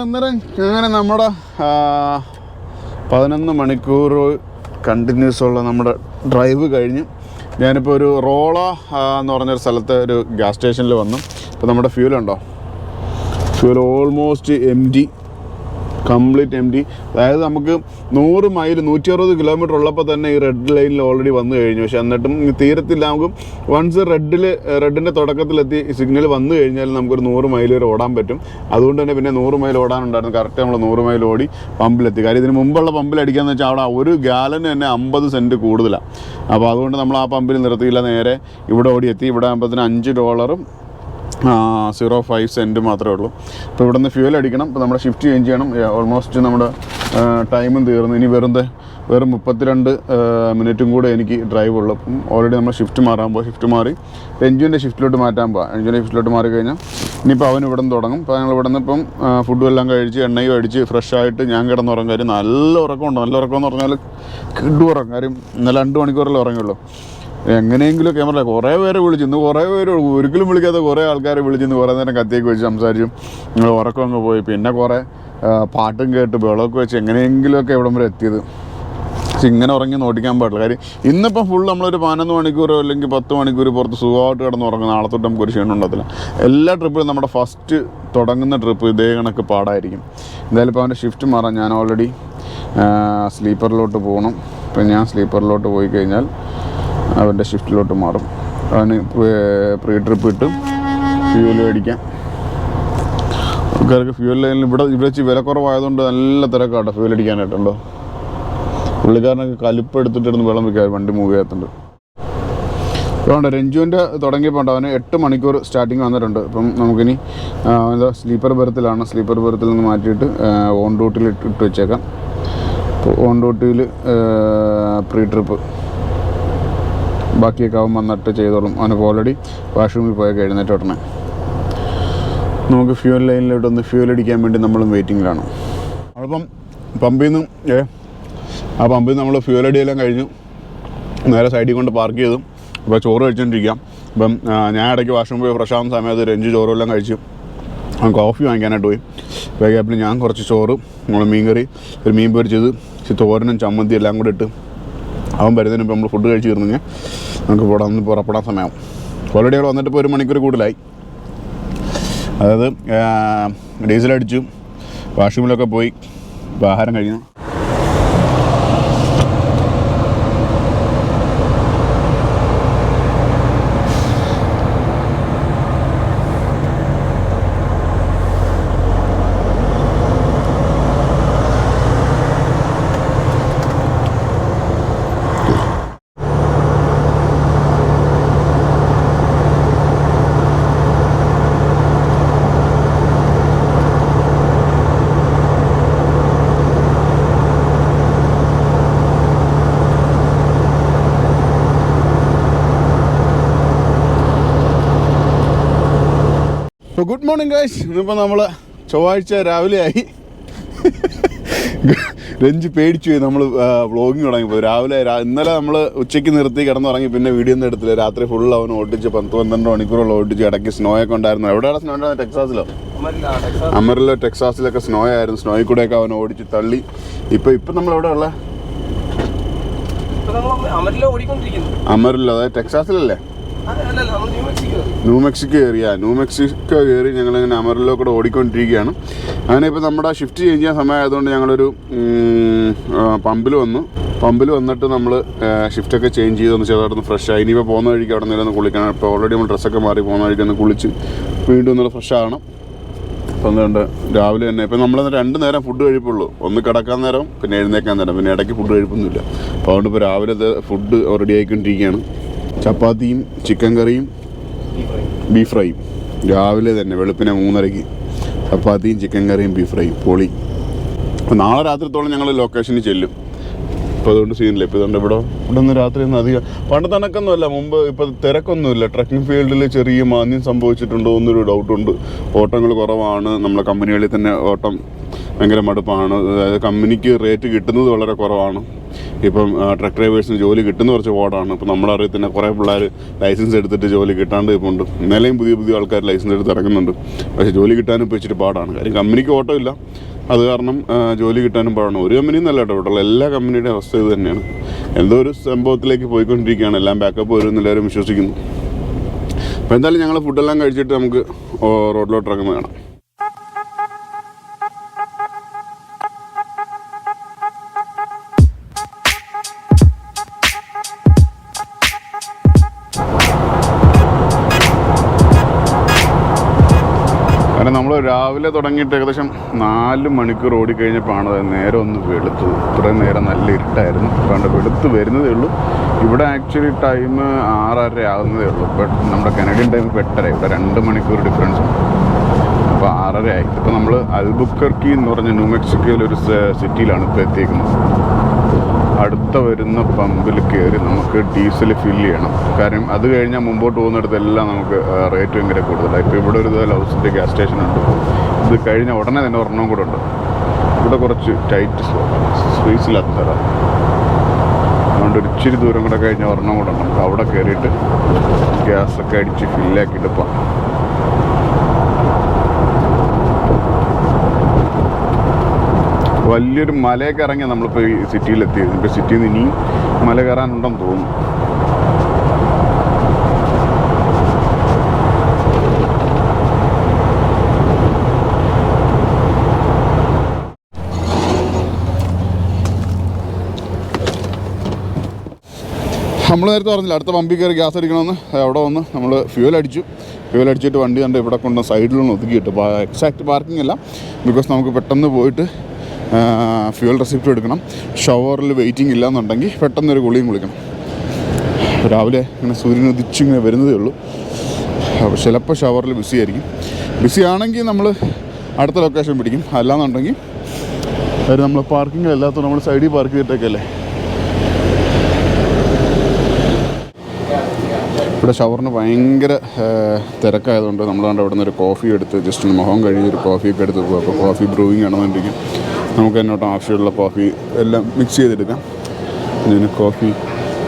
അന്നേരം അങ്ങനെ നമ്മുടെ പതിനൊന്ന് മണിക്കൂർ കണ്ടിന്യൂസ് ഉള്ള നമ്മുടെ ഡ്രൈവ് കഴിഞ്ഞ്. ഞാനിപ്പോൾ ഒരു റോള എന്ന് പറഞ്ഞൊരു സ്ഥലത്ത് ഒരു ഗ്യാസ് സ്റ്റേഷനിൽ വന്നു. ഇപ്പോൾ നമ്മുടെ ഫ്യൂൽ ഉണ്ടോ? Fuel almost M D complete M D അതായത് നമുക്ക് നൂറ് മൈൽ നൂറ്റി അറുപത് കിലോമീറ്റർ ഉള്ളപ്പോൾ തന്നെ ഈ റെഡ് ലൈനിൽ ഓൾറെഡി വന്നു കഴിഞ്ഞു. പക്ഷെ എന്നിട്ടും തീരത്തില്ല. നമുക്ക് വൺസ് റെഡിൽ റെഡിന്റെ തുടക്കത്തിലെത്തി സിഗ്നൽ വന്നു കഴിഞ്ഞാൽ നമുക്കൊരു നൂറ് മൈൽ വരെ ഓടാൻ പറ്റും. അതുകൊണ്ട് തന്നെ പിന്നെ നൂറ് മൈൽ ഓടാനുണ്ടായിരുന്നു. കറക്റ്റ് നമ്മൾ നൂറ് മൈൽ ഓടി പമ്പിലെത്തി. കാര്യം ഇതിന് മുമ്പുള്ള പമ്പിൽ അടിക്കാന്ന് വെച്ചാൽ അവിടെ ഒരു ഗാലന് തന്നെ അമ്പത് സെന്റ് കൂടുതലാണ് അപ്പോൾ അതുകൊണ്ട് നമ്മൾ ആ പമ്പിൽ നിർത്തിയില്ല. നേരെ ഇവിടെ ഓടിയെത്തി. ഇവിടെ ആകുമ്പോഴത്തേന് അഞ്ച് ഡോളറും സീറോ ഫൈവ് സെന്റ് മാത്രമേ ഉള്ളൂ. അപ്പോൾ ഇവിടെ നിന്ന് ഫ്യൂൽ അടിക്കണം. ഇപ്പോൾ നമ്മുടെ ഷിഫ്റ്റ് ചേഞ്ച് ചെയ്യണം. ഓൾമോസ്റ്റ് നമ്മുടെ ടൈമും തീർന്നു. ഇനി വെറുതെ വെറും മുപ്പത്തിരണ്ട് മിനിറ്റും കൂടെ എനിക്ക് ഡ്രൈവ് ഉള്ളൂ. അപ്പം ഓൾറെഡി നമ്മൾ ഷിഫ്റ്റ് മാറാൻ പോകും ഷിഫ്റ്റ് മാറി. എൻജുവിന്റെ ഷിഫ്റ്റിലോട്ട് മാറ്റാൻ പോകാം എൻജുവിന്റെ ഷിഫ്റ്റിലോട്ട് മാറി കഴിഞ്ഞാൽ ഇനിയിപ്പോൾ അവൻ ഇവിടെ നിന്ന് തുടങ്ങും. അപ്പോൾ ഞങ്ങൾ ഇവിടെ നിന്ന് ഇപ്പം ഫുഡും എല്ലാം കഴിച്ച് എണ്ണയും അടിച്ച് ഫ്രഷ് ആയിട്ട് ഞാൻ കിടന്നുറങ്ങും കാര്യം നല്ല ഉറക്കമുണ്ട്. നല്ല ഉറക്കം എന്ന് പറഞ്ഞാൽ കിടു ഉറങ്ങും. കാര്യം ഇന്നലെ രണ്ട് മണിക്കൂറല്ലേ ഉറങ്ങുള്ളൂ എങ്ങനെയെങ്കിലും ക്യാമറ കുറേ പേരെ വിളിച്ചു ഇന്ന് കുറേ പേര് ഒരിക്കലും വിളിക്കാത്ത കുറേ ആൾക്കാരെ വിളിച്ചിന്ന് കുറേ നേരം കത്തിയൊക്കെ വെച്ച് സംസാരിച്ചു നിങ്ങൾ ഉറക്കം അങ്ങ് പോയി. പിന്നെ കുറേ പാട്ടും കേട്ട് ബഹളമൊക്കെ വെച്ച് എങ്ങനെയെങ്കിലുമൊക്കെ ഇവിടം വരെ എത്തിയത്. പക്ഷെ ഇങ്ങനെ ഉറങ്ങി നോട്ടിക്കാൻ പാടില്ല. കാര്യം ഇന്നിപ്പം ഫുൾ നമ്മളൊരു പതിനൊന്ന് മണിക്കൂറോ അല്ലെങ്കിൽ പത്ത് മണിക്കൂർ പുറത്ത് സുഖമായിട്ട് കിടന്ന് ഉറങ്ങും നാളെ തൊട്ട് നമുക്ക് ഒരു ക്ഷീണം ഉണ്ടാകത്തില്ല. എല്ലാ ട്രിപ്പിലും നമ്മുടെ ഫസ്റ്റ് തുടങ്ങുന്ന ട്രിപ്പ് ഇതേ കണക്ക് പാടായിരിക്കും. എന്തായാലും ഇപ്പോൾ അവന്റെ ഷിഫ്റ്റ് മാറാം ഞാൻ ഓൾറെഡി സ്ലീപ്പറിലോട്ട് പോകണം ഇപ്പം ഞാൻ സ്ലീപ്പറിലോട്ട് പോയി കഴിഞ്ഞാൽ അവന്റെ ഷിഫ്റ്റിലോട്ട് മാറും. അവന് പ്രീ ട്രിപ്പ് കിട്ടും. ഫ്യൂൽ മേടിക്കാം. ആൾക്കാർക്ക് ഫ്യൂൽ ലൈനിൽ ഇവിടെ ഇവിടെ വെച്ച് വില കുറവായതുകൊണ്ട് നല്ല തിരക്കാട്ടോ ഫ്യൂൽ അടിക്കാനായിട്ടുണ്ടോ? പുള്ളിക്കാരനൊക്കെ കലിപ്പ് എടുത്തിട്ടിരുന്ന് വെള്ളം വെക്കാൻ വണ്ടി മൂവ് ചെയ്യാത്തുണ്ട്. അതുകൊണ്ട് രഞ്ജുവിന്റെ തുടങ്ങിയപ്പോൾ അവന് എട്ട് മണിക്കൂർ സ്റ്റാർട്ടിങ് വന്നിട്ടുണ്ട്. ഇപ്പം നമുക്കിനി എന്താ സ്ലീപ്പർ ബെർത്തിലാണ് സ്ലീപ്പർ ബെർത്തിൽ നിന്ന് മാറ്റിയിട്ട് ഓൺ ഡ്യൂട്ടിയിൽ ഇട്ട് വെച്ചേക്കാം. ഓൺ ഡ്യൂട്ടിയിൽ പ്രീ ട്രിപ്പ് ബാക്കിയൊക്കെ അവൻ വന്നിട്ട് ചെയ്തോളും. അവനൊക്കെ ഓൾറെഡി വാഷ്റൂമിൽ പോയൊക്കെ എഴുന്നേറ്റ് ഉടനെ. നമുക്ക് ഫ്യൂൽ ലൈനിലോട്ട് ഒന്ന് ഫ്യൂൽ അടിക്കാൻ വേണ്ടി നമ്മളും വെയിറ്റിങ്ങിലാണ് അപ്പം പമ്പിൽ നിന്ന് ഏ ആ പമ്പിൽ നിന്ന് നമ്മൾ ഫ്യൂൽ അടിയെല്ലാം കഴിഞ്ഞു. നേരെ സൈഡിൽ കൊണ്ട് പാർക്ക് ചെയ്തു. അപ്പോൾ ചോറ് കഴിച്ചുകൊണ്ടിരിക്കാം അപ്പം ഞാൻ ഇടയ്ക്ക് വാഷ്റൂമിൽ പോയി ഫ്രഷ് ആവുന്ന സമയത്ത് രഞ്ജു ചോറും എല്ലാം കഴിച്ചു. കോഫി വാങ്ങിക്കാനായിട്ട് പോയി. അപ്പോൾ ഞാൻ കുറച്ച് ചോറ് നമ്മൾ മീൻ കറി ഒരു മീൻ പൊരിച്ചത് തോരനും ചമ്മന്തി എല്ലാം കൂടെ ഇട്ട് അവൻ വരുന്നതിന് മുമ്പ് നമ്മൾ ഫുഡ് കഴിച്ച് തീർന്നു കഴിഞ്ഞാൽ നമുക്ക് ഇവിടെ ഒന്ന് പുറപ്പെടാൻ സമയമാവും ഓൾറെഡി അവിടെ വന്നിട്ട് ഇപ്പോൾ ഒരു മണിക്കൂർ കൂടുതലായി. അതായത് ഡീസൽ അടിച്ചു വാഷ്റൂമിലൊക്കെ പോയി ആഹാരം കഴിക്കണം. Good morning guys. ഇന്നിപ്പോൾ നമ്മൾ ചൊവ്വാഴ്ച രാവിലെ ആയി രഞ്ജ് പേടിച്ചു പോയി. നമ്മൾ വ്ളോഗിങ് തുടങ്ങിപ്പോയി രാവിലെ ഇന്നലെ നമ്മൾ ഉച്ചയ്ക്ക് നിർത്തി കിടന്നുറങ്ങി പിന്നെ വീഡിയോ ഒന്നും എടുത്തില്ല. രാത്രി ഫുൾ അവൻ ഓടിച്ച് പത്ത് പന്ത്രണ്ട് മണിക്കൂറുള്ള ഓടിച്ച് ഇടയ്ക്ക് സ്നോ ഒക്കെ ഉണ്ടായിരുന്നു. എവിടെയാണ് സ്നോ ഉണ്ടായിരുന്നത്? ടെക്സാസിലോ? അമറിലോ ടെക്സാസിലൊക്കെ സ്നോ ആയിരുന്നു. സ്നോയിൽ കൂടെയൊക്കെ അവൻ ഓടിച്ച് തള്ളി. ഇപ്പം ഇപ്പം നമ്മൾ എവിടെ ഉള്ള? അമറിലോ അതായത് ടെക്സാസിലല്ലേ? New Mexico area New Mexico കയറി ഞങ്ങളിങ്ങനെ അമറിലോ കൂടെ ഓടിക്കൊണ്ടിരിക്കുകയാണ്. അങ്ങനെ ഇപ്പോൾ നമ്മുടെ ഷിഫ്റ്റ് ചേഞ്ച് ചെയ്യാൻ സമയമായതുകൊണ്ട് ഞങ്ങളൊരു പമ്പിൽ വന്നു. പമ്പിൽ വന്നിട്ട് നമ്മൾ ഷിഫ്റ്റൊക്കെ ചേഞ്ച് ചെയ്ത് ഒന്ന് ചെറുതായിട്ടൊന്ന് ഫ്രഷ് ആയി. ഇനിയിപ്പോൾ പോകുന്ന വഴിക്ക് അവിടെ നിന്നൊന്ന് കുളിക്കണം. ഇപ്പോൾ ഓൾറെഡി നമ്മൾ ഡ്രസ്സൊക്കെ മാറി പോകുന്ന വഴിക്ക് ഒന്ന് കുളിച്ച് വീണ്ടും ഒന്ന് ഫ്രഷ് ആകണം അപ്പം എന്തുകൊണ്ട് രാവിലെ തന്നെ. ഇപ്പം നമ്മൾ രണ്ട് നേരം ഫുഡ് കഴിപ്പുള്ളൂ. ഒന്ന് കിടക്കാൻ നേരം പിന്നെ എഴുന്നേക്കാൻ നേരം. പിന്നെ ഇടയ്ക്ക് ഫുഡ് കഴിപ്പൊന്നുമില്ല. അപ്പോൾ അതുകൊണ്ട് ഇപ്പോൾ രാവിലെ ഫുഡ് റെഡി ആയിക്കൊണ്ടിരിക്കുകയാണ്. ചപ്പാത്തിയും ചിക്കൻ കറിയും ബീഫ് ഫ്രൈയും രാവിലെ തന്നെ വെളുപ്പിനെ മൂന്നരയ്ക്ക്. ചപ്പാത്തിയും ചിക്കൻ കറിയും ബീഫ് ഫ്രൈയും പൊളി. അപ്പോൾ നാളെ രാത്രിത്തോളം ഞങ്ങൾ ലൊക്കേഷനിൽ ചെല്ലും. ഇപ്പോൾ അതുകൊണ്ട് സീനില്ല ഇപ്പോൾ ഇതുകൊണ്ട് ഇവിടെ ഇവിടെ നിന്ന് രാത്രി ഒന്നും അധികം പണ്ട് തണക്കൊന്നുമല്ല. മുമ്പ് ഇപ്പോൾ തിരക്കൊന്നുമില്ല. ട്രക്കിംഗ് ഫീൽഡിൽ ചെറിയ മാന്യം സംഭവിച്ചിട്ടുണ്ടോ എന്നൊരു ഡൗട്ടുണ്ട് ഓട്ടങ്ങൾ കുറവാണ്. നമ്മളെ കമ്പനികളിൽ തന്നെ ഓട്ടം ഭയങ്കര മടുപ്പാണ്. അതായത് കമ്പനിക്ക് റേറ്റ് കിട്ടുന്നത് വളരെ കുറവാണ്. ഇപ്പം ട്രക്ക് ഡ്രൈവേഴ്സിന് ജോലി കിട്ടുന്ന കുറച്ച് ഓടാണ് ഇപ്പം നമ്മുടെ അറിയത്തിൽ തന്നെ കുറേ പിള്ളേർ ലൈസൻസ് എടുത്തിട്ട് ജോലി കിട്ടാണ്ട് ഇപ്പോൾ ഉണ്ട് ഇന്നലെയും പുതിയ പുതിയ ആൾക്കാർ ലൈസൻസ് എടുത്ത് ഇറങ്ങുന്നുണ്ട്. പക്ഷേ ജോലി കിട്ടാനും ഇപ്പോൾ ഇച്ചിരി പാടാണ്. കാര്യം കമ്പനിക്ക് ഓട്ടമില്ല. അത് കാരണം ജോലി കിട്ടാനും പാടാണ്. ഒരു കമ്പനിയും നല്ല കേട്ടോ എല്ലാ കമ്പനിയുടെ അവസ്ഥ ഇത് തന്നെയാണ്. എന്തോ ഒരു സംഭവത്തിലേക്ക് പോയിക്കൊണ്ടിരിക്കുകയാണ്. എല്ലാം ബാക്കപ്പ് വരും എന്ന് എല്ലാവരും വിശ്വസിക്കുന്നു. അപ്പോൾ എന്തായാലും ഞങ്ങൾ ഫുഡെല്ലാം കഴിച്ചിട്ട് നമുക്ക് റോഡിലോട്ട് ഇറങ്ങുന്നത് കാണാം. കാരണം നമ്മൾ രാവിലെ തുടങ്ങിയിട്ട് ഏകദേശം നാല് മണിക്കൂർ ഓടിക്കഴിഞ്ഞപ്പോഴാണ് അത് നേരെ ഒന്ന് വെളുത്തത്. ഇത്രയും നേരം നല്ല ഇരുട്ടായിരുന്നു. കണ്ട് വെളുത്ത് വരുന്നതേ ഉള്ളൂ. ഇവിടെ ആക്ച്വലി ടൈം ആറര ആകുന്നതേ ഉള്ളൂ. ബട്ട് നമ്മുടെ കനഡിയൻ ടൈം ഇപ്പോൾ എട്ടര. ഇവിടെ രണ്ട് മണിക്കൂർ ഡിഫറൻസ് ഉണ്ട്. അപ്പോൾ ആറര ആയി ഇപ്പോൾ നമ്മൾ അൽബുക്കർക്കി എന്ന് പറഞ്ഞ ന്യൂ മെക്സിക്കോയിലൊരു സിറ്റിയിലാണ് ഇപ്പോൾ എത്തിയിരിക്കുന്നത് അടുത്ത വരുന്ന പമ്പിൽ കയറി നമുക്ക് ഡീസൽ ഫില്ല് ചെയ്യണം. കാര്യം അത് കഴിഞ്ഞാൽ മുമ്പോട്ട് പോകുന്നിടത്തെല്ലാം നമുക്ക് റേറ്റ് ഭയങ്കര കൂടുതലാണ് ഇപ്പോൾ ഇവിടെ ഒരു ലൗസിന്റെ ഗ്യാസ് സ്റ്റേഷൻ ഉണ്ട്. ഇത് കഴിഞ്ഞ ഉടനെ തന്നെ ഒരെണ്ണം കൂടെ ഉണ്ട്. ഇവിടെ കുറച്ച് ടൈറ്റ് സ്പേസില്ലാത്ത അത്ര അതുകൊണ്ട് ഒരു ഇച്ചിരി ദൂരം കൂടെ കഴിഞ്ഞ ഒരെണ്ണം കൂടെ ഉണ്ട്. അവിടെ കയറിയിട്ട് ഗ്യാസൊക്കെ അടിച്ച് ഫില്ലാക്കിയിട്ട് പോകാം വലിയൊരു മലയൊക്കെ ഇറങ്ങി നമ്മളിപ്പോൾ ഈ സിറ്റിയിലെത്തിയത് ഇപ്പോൾ സിറ്റിയിൽ നിന്ന് ഇനിയും മല കയറാനുണ്ടെന്ന് തോന്നുന്നു. നമ്മൾ നേരത്തെ പറഞ്ഞില്ല അടുത്ത പമ്പിൽ കയറി ഗ്യാസ് അടിക്കണമെന്ന്. അവിടെ വന്ന് നമ്മൾ ഫ്യൂൽ അടിച്ചു. ഫ്യൂൽ അടിച്ചിട്ട് വണ്ടി കണ്ട് ഇവിടെ കൊണ്ട് സൈഡിലൊന്ന് ഒതുക്കിയിട്ട് എക്സാക്ട് പാർക്കിംഗ് അല്ല. ബിക്കോസ് നമുക്ക് പെട്ടെന്ന് പോയിട്ട് ഫ്യൂൽ റെസിപ്റ്റ് എടുക്കണം. ഷവറിൽ വെയിറ്റിംഗ് ഇല്ലാന്നുണ്ടെങ്കിൽ പെട്ടെന്നൊരു കുളിയും കുളിക്കണം രാവിലെ ഇങ്ങനെ സൂര്യൻ ഉദിച്ചിങ്ങനെ വരുന്നതേ ഉള്ളൂ. അപ്പോൾ ചിലപ്പോൾ ഷവറിൽ ബിസി ആയിരിക്കും. ബിസി ആണെങ്കിൽ നമ്മൾ അടുത്ത ലൊക്കേഷൻ പിടിക്കും. അല്ലാന്നുണ്ടെങ്കിൽ അവർ നമ്മൾ പാർക്കിംഗ് അല്ലാത്ത നമ്മൾ സൈഡിൽ പാർക്ക് ചെയ്തിട്ടൊക്കെയല്ലേ ഇവിടെ ഷവറിന് ഭയങ്കര തിരക്കായതുകൊണ്ട് നമ്മൾ കണ്ട് അവിടെ നിന്ന് ഒരു കോഫി എടുത്ത് ജസ്റ്റ് മുഖം കഴുകി ഒരു കോഫിയൊക്കെ എടുത്ത് പോകും അപ്പോൾ കോഫി ബ്രൂവിങ് ആണെന്നുണ്ടെങ്കിൽ നമുക്ക് എന്നോട്ട് ആവശ്യമുള്ള കോഫി എല്ലാം മിക്സ് ചെയ്തെടുക്കാം. ഞാൻ കോഫി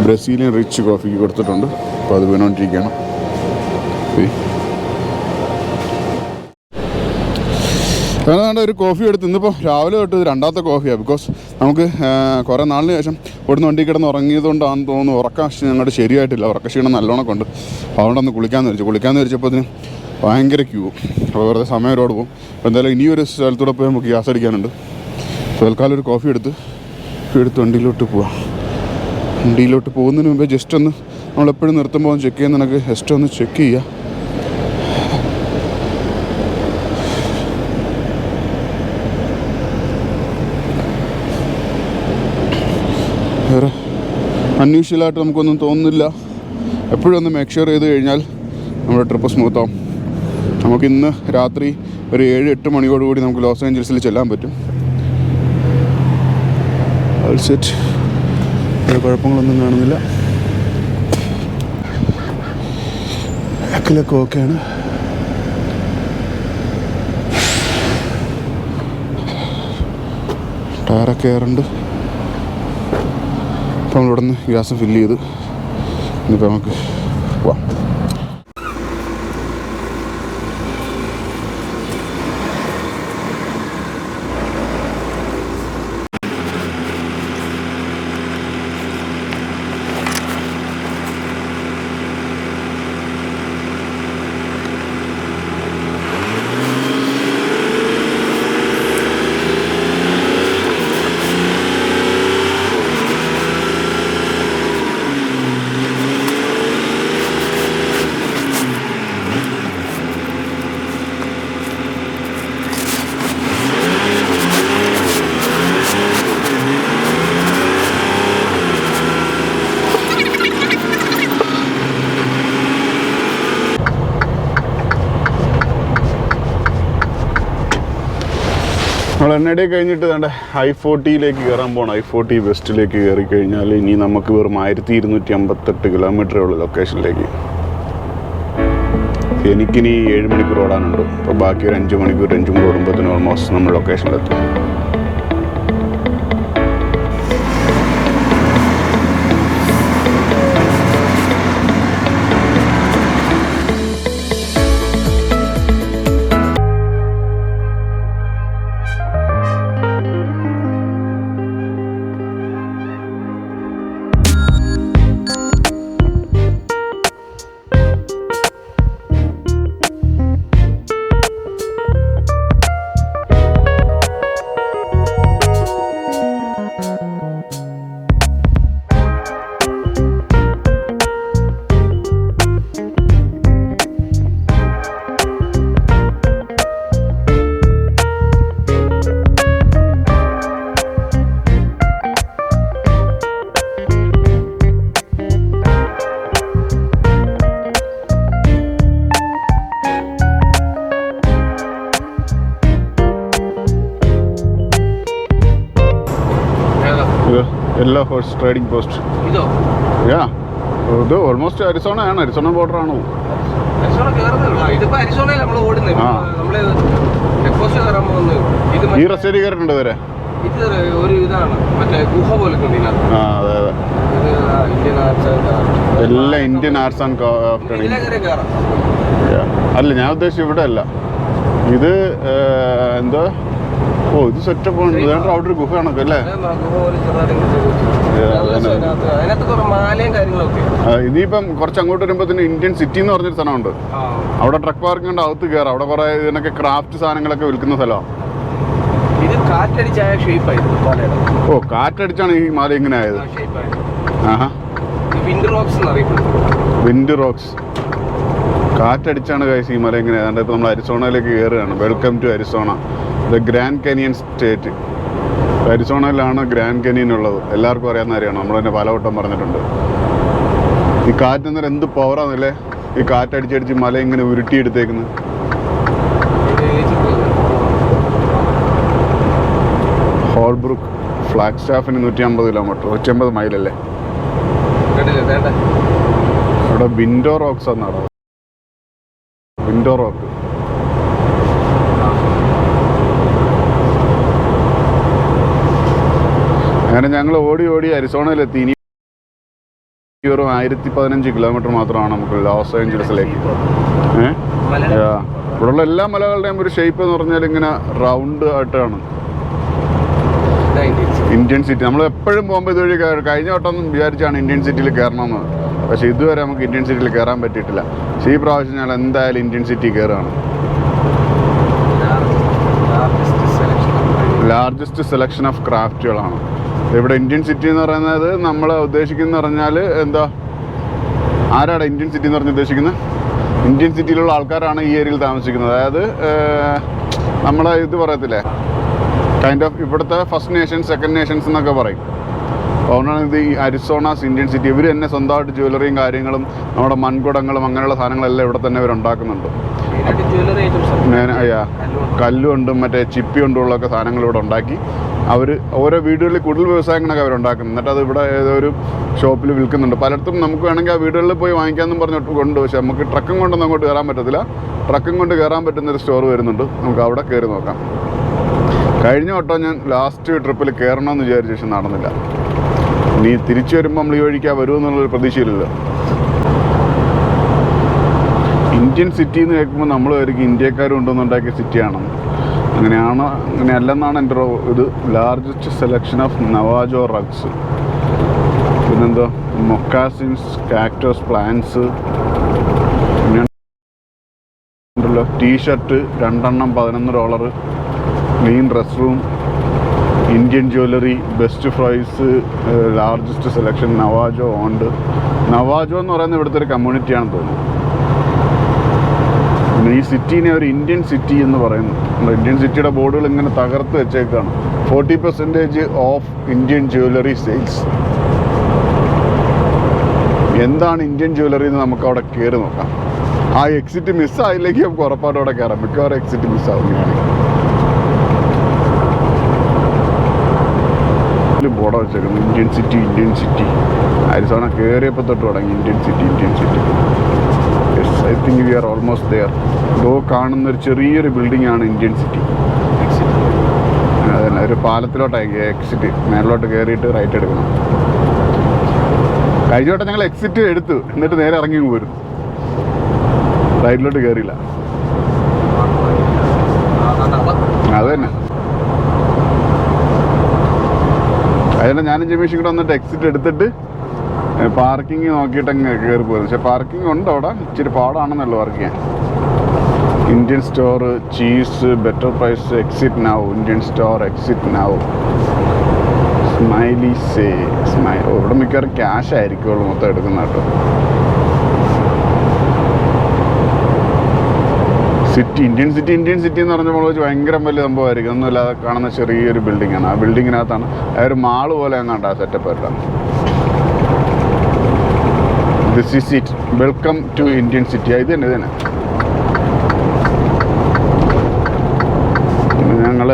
ബ്രസീലിയൻ റിച്ച് കോഫിക്ക് കൊടുത്തിട്ടുണ്ട്. അപ്പോൾ അത് വീണോണ്ടിരിക്കുകയാണ്. വേണ്ട ഒരു കോഫി എടുത്ത് ഇന്നിപ്പോൾ രാവിലെ തൊട്ട് രണ്ടാമത്തെ കോഫിയാണ് ബിക്കോസ് നമുക്ക് കുറേ നാളിന് ശേഷം ഇവിടുന്ന് വണ്ടി കിടന്ന് ഉറങ്ങിയതുകൊണ്ടാണെന്ന് തോന്നുന്നു. ഉറക്കം ഞങ്ങളുടെ ശരിയായിട്ടില്ല. ഉറക്കക്ഷീണം നല്ലോണം കൊണ്ട് അതുകൊണ്ടൊന്ന് കുളിക്കാമെന്ന് വിളിച്ചു കുളിക്കാമെന്ന് വിളിച്ചപ്പോൾ അതിന് ഭയങ്കര ക്യൂ അപ്പോൾ വെറുതെ സമയം ഒരുപാട് പോകും. അപ്പോൾ എന്തായാലും ഇനിയൊരു സ്ഥലത്തൂടെ പോയി നമുക്ക് ഗ്യാസ് അടിക്കാനുണ്ട്. തൽക്കാലം ഒരു കോഫി എടുത്ത് എടുത്ത് വണ്ടിയിലോട്ട് പോവാം. വണ്ടിയിലോട്ട് പോകുന്നതിന് മുമ്പേ ജസ്റ്റ് ഒന്ന് നമ്മൾ എപ്പോഴും നിർത്തുമ്പോൾ ചെക്ക് ചെയ്യുന്ന ജസ്റ്റ് ഒന്ന് ചെക്ക് ചെയ്യുക വേറെ അൺയൂഷ്വലായിട്ട് നമുക്കൊന്നും തോന്നുന്നില്ല. എപ്പോഴും ഒന്ന് മേക്ക് ഷുവർ ചെയ്ത് കഴിഞ്ഞാൽ നമ്മുടെ ട്രിപ്പ് സ്മൂത്ത് ആവും. നമുക്ക് ഇന്ന് രാത്രി ഒരു ഏഴ് എട്ട് മണിയോടുകൂടി നമുക്ക് ലോസ് ഏഞ്ചൽസിൽ ചെല്ലാൻ പറ്റും. സെറ്റ് വേറെ കുഴപ്പങ്ങളൊന്നും കാണുന്നില്ല. ബാക്കിലൊക്കെ ഓക്കെയാണ് ടയറൊക്കെ ഏറുണ്ട് അപ്പോൾ നമ്മളിവിടെ നിന്ന് ഗ്യാസ് ഫില്ല് ചെയ്ത് ഇനിയിപ്പോൾ നമുക്ക് പോവാം. എണ്ണയുടെ കഴിഞ്ഞിട്ട് വേണ്ട ഐ ഫോർട്ടിയിലേക്ക് കയറാൻ പോകണം ഐ ഫോർട്ടി വെസ്റ്റിലേക്ക് കയറി കഴിഞ്ഞാൽ ഇനി നമുക്ക് വെറും ആയിരത്തി ഇരുന്നൂറ്റി അമ്പത്തെട്ട് കിലോമീറ്ററേ ഉള്ളൂ ലൊക്കേഷനിലേക്ക് എനിക്കിനി ഏഴ് മണിക്കൂർ ഓടാനുണ്ട്. അപ്പോൾ ബാക്കി ഒരു അഞ്ച് മണിക്കൂർ അഞ്ച് മണിക്കൂർ ഓടുമ്പോഴത്തേനും ഓൾമോസ്റ്റ് നമ്മൾ ലൊക്കേഷനിലെത്തും ഹോഴ്സ് ട്രേഡിംഗ് പോസ്റ്റ് യാ ഇത് ഓൾമോസ്റ്റ് അരിസോണ ആണ്. അരിസോണ ബോർഡർ ആണ്? ഈ റെസ്റ്റേരി കയറിയിട്ടുണ്ട് വരെ ഇത് ഒരു ഇതാണ്. മറ്റേ ഗുഹ പോലെ എല്ലാം ഇന്ത്യൻ ആർട്സ് ആൻഡ് അല്ല ഞാൻ ഉദ്ദേശിച്ചത് ഇവിടെ അല്ല. ഇത് എന്തോ? ഓ ഇത് സെറ്റപ്പ് ഉണ്ട് അവിടെ ഒരു ഗുഹ കണക്ക് അല്ലേ? അതെ, ആ ഗുഹ പോലെ ചെറുതായിട്ട് ഇനിയിപ്പം കുറച്ച് അങ്ങോട്ട് വരുമ്പോഴത്തേന് ഇന്ത്യൻ സിറ്റി എന്ന് പറഞ്ഞൊരു സ്ഥലമുണ്ട്. അവിടെ ട്രക്ക് പാർക്കിംഗ് ഉണ്ട് അകത്ത് കയറാം അവിടെ കുറെ ഇതിനൊക്കെ ക്രാഫ്റ്റ് സാധനങ്ങളൊക്കെ വിൽക്കുന്ന സ്ഥലമാണ് ഓ കാറ്റടിച്ചാണ് ഈ മാല ഇങ്ങനെ ആയത്. വിൻഡ് റോക്സ് കാറ്റടിച്ചാണ് കഴിച്ച ഈ മല ഇങ്ങനെ. അതുകൊണ്ട് നമ്മൾ അരിസോണയിലേക്ക് കയറുകയാണ് welcome to Arizona. The Grand Canyon state അരിസോണയിലാണ് Grand Canyon ഉള്ളത് എല്ലാവർക്കും അറിയാവുന്ന കാര്യമാണ്. നമ്മൾ തന്നെ പലവട്ടം പറഞ്ഞിട്ടുണ്ട്. ഈ കാറ്റ് എന്നാൽ എന്ത് പവറാന്നല്ലേ ഈ കാറ്റടിച്ചടിച്ച് മല ഇങ്ങനെ ഉരുട്ടിയെടുത്തേക്കുന്നത് ചിത്രത്തിൽ. ഹോൾബ്രുക്ക് ഫ്ലാഗ് സ്റ്റാഫിന് നൂറ്റി അമ്പത് കിലോമീറ്റർ നൂറ്റി അമ്പത് മൈലല്ലേ അവിടെ വിൻഡോ റോക്സ് എന്നാണ്. Window Rock. അങ്ങനെ ഞങ്ങൾ ഓടി ഓടി അരിസോണയിലെത്തി. ഇനി വെറും ആയിരത്തി പതിനഞ്ച് കിലോമീറ്റർ മാത്രമാണ് നമുക്ക് ലോസ് ഏഞ്ചൽസിലേക്ക് ഏഹ് ഇവിടെയുള്ള എല്ലാ മലകളുടെയും ഒരു ഷേപ്പ് എന്ന് പറഞ്ഞാൽ ഇങ്ങനെ റൗണ്ട് ആയിട്ടാണ്. Indian City. നമ്മൾ എപ്പോഴും പോകുമ്പോൾ ഇതുവഴി കഴിഞ്ഞ വട്ടം വിചാരിച്ചാണ് ഇന്ത്യൻ സിറ്റിയിൽ കയറണമെന്ന് പക്ഷെ ഇതുവരെ നമുക്ക് ഇന്ത്യൻ സിറ്റിയിൽ കയറാൻ പറ്റിയിട്ടില്ല. പക്ഷേ ഈ പ്രാവശ്യം ഞങ്ങൾ എന്തായാലും ഇന്ത്യൻ സിറ്റി കയറുകയാണ്. ലാർജസ്റ്റ് സെലക്ഷൻ ഓഫ് ക്രാഫ്റ്റുകളാണ് ഇവിടെ ഇന്ത്യൻ സിറ്റി എന്ന് പറയുന്നത് നമ്മൾ ഉദ്ദേശിക്കുന്ന പറഞ്ഞാൽ എന്താ? ആരാണ് ഇന്ത്യൻ സിറ്റി എന്ന് പറഞ്ഞ് ഉദ്ദേശിക്കുന്നത് ഇന്ത്യൻ സിറ്റിയിലുള്ള ആൾക്കാരാണ് ഈ ഏരിയയിൽ താമസിക്കുന്നത്. അതായത് നമ്മളെ ഇത് പറയത്തില്ലേ? കൈൻഡ് ഓഫ് ഇവിടുത്തെ ഫസ്റ്റ് നേഷൻ സെക്കൻഡ് നേഷൻസ് എന്നൊക്കെ പറയും. അതുകൊണ്ടാണ് ഇത് ഈ അരിസോണാസ് ഇന്ത്യൻ സിറ്റി ഇവർ തന്നെ സ്വന്തമായിട്ട് ജ്വല്ലറിയും കാര്യങ്ങളും നമ്മുടെ മൺകുടങ്ങളും അങ്ങനെയുള്ള സാധനങ്ങളെല്ലാം ഇവിടെ തന്നെ ഇവരുണ്ടാക്കുന്നുണ്ട്. അയ്യാ കല്ലുകൊണ്ടും മറ്റേ ചിപ്പി കൊണ്ടുള്ളൊക്കെ സാധനങ്ങൾ ഇവിടെ ഉണ്ടാക്കി. അവർ ഓരോ വീടുകളിൽ കൂടുതൽ വ്യവസായങ്ങളൊക്കെ അവരുണ്ടാക്കുന്നത് എന്നിട്ട് അത് ഇവിടെ ഏതോ ഒരു ഷോപ്പിൽ വിൽക്കുന്നുണ്ട്. പലയിടത്തും നമുക്ക് വേണമെങ്കിൽ ആ വീടുകളിൽ പോയി വാങ്ങിക്കാമെന്നും പറഞ്ഞിട്ട് കൊണ്ട് പക്ഷേ നമുക്ക് ട്രക്കും കൊണ്ടൊന്നും അങ്ങോട്ട് കയറാൻ പറ്റത്തില്ല. ട്രക്കും കൊണ്ട് കയറാൻ പറ്റുന്ന ഒരു സ്റ്റോർ വരുന്നുണ്ട്. നമുക്ക് അവിടെ കയറി നോക്കാം. കഴിഞ്ഞ വട്ടം ഞാൻ ലാസ്റ്റ് ട്രിപ്പിൽ കയറണമെന്ന് വിചാരിച്ച പക്ഷെ നടന്നില്ല. ഇനി തിരിച്ചു വരുമ്പോൾ നമ്മൾ ഈ വഴിക്കാ വരുമെന്നുള്ളൊരു പ്രതീക്ഷയില്ലല്ലോ ഇന്ത്യൻ സിറ്റി എന്ന് കേൾക്കുമ്പോൾ നമ്മൾ ആയിരിക്കും ഇന്ത്യക്കാർ കൊണ്ടുവന്നുണ്ടാക്കിയ സിറ്റിയാണ്. അങ്ങനെയാണ് അങ്ങനെ അല്ലെന്നാണ് എന്റെ ഇത്. Largest selection of Navajo rugs പിന്നെന്തോ മൊക്കാസിൻസ് കാക്ടോസ് പ്ലാന്റ്സ് പിന്നെ ടീ ടീഷർട്ട് രണ്ടെണ്ണം പതിനൊന്ന് dollar clean dress room Indian jewellery best price largest selection Navajo ഉണ്ട് നവാജോ എന്ന് പറയുന്നത് ഇവിടുത്തെ ഒരു കമ്മ്യൂണിറ്റിയാണ് തോന്നുന്നു. ഈ സിറ്റീനെ ഒരു ഇന്ത്യൻ സിറ്റി എന്ന് പറയുന്നു. ഇന്ത്യൻ സിറ്റിയുടെ ബോർഡുകൾ ഇങ്ങനെ തകർത്ത് വെച്ചേക്കാണ്. Forty percentage of Indian jewellery sales എന്താണ് ഇന്ത്യൻ ജ്വല്ലറി എന്ന് നമുക്ക് അവിടെ കയറി നോക്കാം. ആ എക്സിറ്റ് മിസ്സായില്ലെങ്കിൽ നമുക്ക് ഉറപ്പായിട്ട് അവിടെ കയറാം മിക്കവാറും എക്സിറ്റ് മിസ്സാവുകയാണെങ്കിൽ board വെച്ചേക്കുന്നു Indian City Indian City Arizona കയറിയപ്പോൾ തൊട്ട് തുടങ്ങി Indian City Indian City yes I think we are almost there ഇതോ കാണുന്ന ഒരു ചെറിയൊരു ബിൽഡിംഗ് ആണ് ഇന്ത്യൻ സിറ്റി അതന്നെ ഒരു പാലത്തിലോട്ടായി എക്സിറ്റ് മേലോട്ട് കയറിയിട്ട് റൈറ്റ് എടുക്കണം കഴിഞ്ഞ വട്ടം ഞങ്ങൾ എക്സിറ്റ് എടുത്തു എന്നിട്ട് നേരെ ഇറങ്ങി പോരും റൈറ്റിലോട്ട് കയറിയില്ല അത് തന്നെ അതുകൊണ്ട് ഞാനും ജമീഷും കൂടെ വന്നിട്ട് എക്സിറ്റ് എടുത്തിട്ട് പാർക്കിംഗ് നോക്കിയിട്ട് അങ്ങ് കയറി പോയത്. പക്ഷെ പാർക്കിംഗ് ഉണ്ട് അവിടെ. ഇച്ചിരി പാടാണെന്നല്ലോ വർക്ക് ചെയ്യാൻ. Indian store cheese better price exit now Indian store exit now smiley say സ്മൈ ഇവിടെ മിക്കവാറും ക്യാഷ് ആയിരിക്കുള്ളൂ മൊത്തം എടുക്കുന്ന കേട്ടോ. City Indian City Indian City എന്ന് പറഞ്ഞപ്പോൾ വെച്ച് ഭയങ്കര വലിയ സംഭവമായിരിക്കും. ഒന്നുമില്ലാതെ കാണുന്ന ചെറിയൊരു ബിൽഡിംഗ് ആണ്. ആ ബിൽഡിങ്ങിനകത്താണ് ഒരു മാൾ പോലെ അങ്ങാണ്ട് ആ സെറ്റപ്പ് എല്ലാം. This is it welcome to Indian City ഇത് തന്നെ ഇത് തന്നെ. ഞങ്ങൾ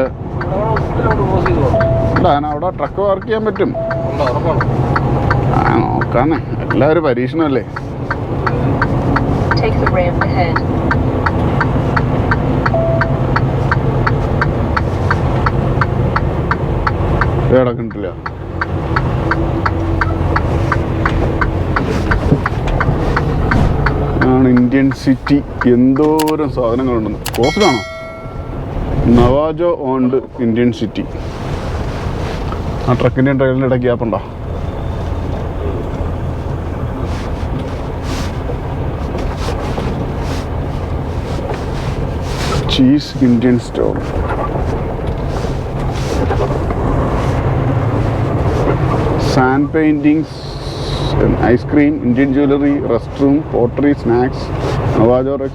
അവിടെ ട്രക്ക് വർക്ക് ചെയ്യാൻ പറ്റും. നോക്കാന്നെ. എല്ലാവരും പരീക്ഷണമല്ലേ? Take the ramp ahead. കിടക്കണ്ടില്ല ആണ് ഇന്ത്യൻ സിറ്റി. എന്തോരം സാധനങ്ങളുണ്ടെന്ന്. കോസ്റ്റാണോ നവാജോ ഓണ്ട് ഇന്ത്യൻ സിറ്റി. ആ ട്രക്കിന്റെയും ട്രെയിലിന്റെ ഇടയ്ക്ക് ഗ്യാപ്പുണ്ടോ cheese Indian store. Sand paintings, and ice cream, Indian jewelry, restroom, pottery, snacks, Navajo Rex,